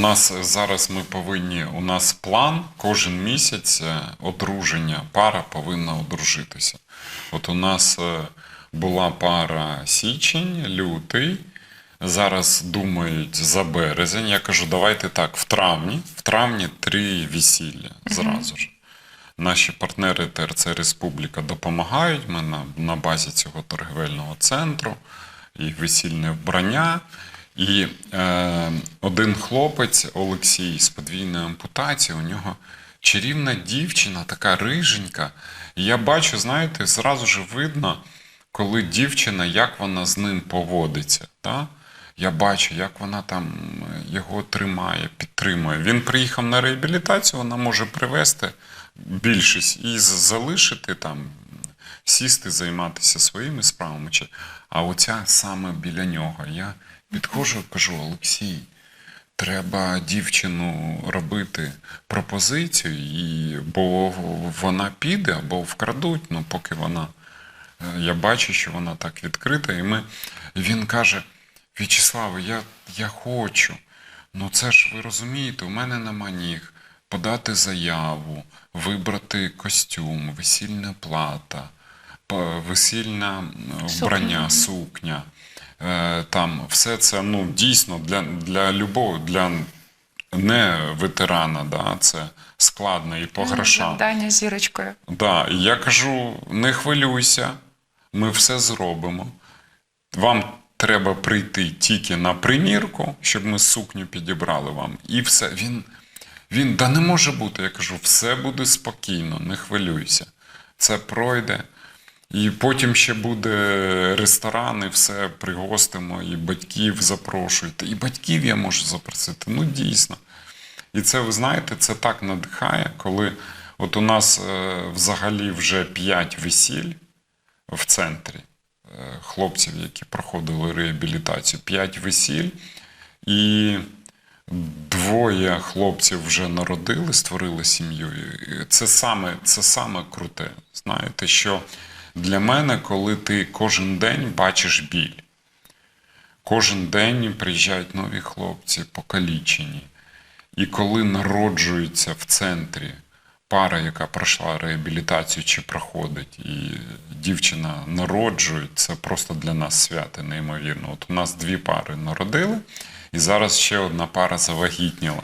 нас зараз ми повинні, у нас план кожен місяць е, одруження, пара повинна одружитися. От у нас е, була пара січень, лютий. Зараз думають за березень. Я кажу, давайте так, в травні. В травні три весілля зразу ж. Наші партнери ТРЦ Республіка допомагають ми на, на базі цього торгівельного центру і весільне вбрання. І е, один хлопець Олексій з подвійною ампутацією, у нього чарівна дівчина, така риженька. І я бачу, знаєте, зразу ж видно, коли дівчина, як вона з ним поводиться. Та? Я бачу, як вона там е, його тримає, підтримує. Він приїхав на реабілітацію, вона може привезти більшість і залишити там, сісти, займатися своїми справами. А оця саме біля нього. Я підходжу кажу, Олексій, треба дівчину робити пропозицію, і, бо вона піде або вкрадуть, ну поки вона. Е, Я бачу, що вона так відкрита, і ми. він каже: В'ячеславе, я, я хочу. Ну це ж ви розумієте, у мене нема ніг подати заяву, вибрати костюм, весільна плата, весільне вбрання, сукня. Е, Там все це ну, дійсно для, для любого, для не ветерана, да, це складно і по грошам. Завдання зірочкою. Да, я кажу: не хвилюйся, ми все зробимо. Вам треба прийти тільки на примірку, щоб ми сукню підібрали вам. І все. Він, він да не може бути. Я кажу, все буде спокійно, не хвилюйся. Це пройде. І потім ще буде ресторан, і все пригостимо, і батьків запрошуйте. І батьків я можу запросити. Ну, дійсно. І це, ви знаєте, це так надихає, коли от у нас е, взагалі вже п'ять весіль в центрі е, хлопців, які проходили реабілітацію, п'ять весіль, і двоє хлопців вже народили, створили сім'ю. Це саме, це саме круте. Знаєте, що для мене, коли ти кожен день бачиш біль. Кожен день приїжджають нові хлопці, покалічені. І коли народжується в центрі пара, яка пройшла реабілітацію чи проходить, і дівчина народжує, це просто для нас свято неймовірно. От у нас дві пари народили, і зараз ще одна пара завагітніла.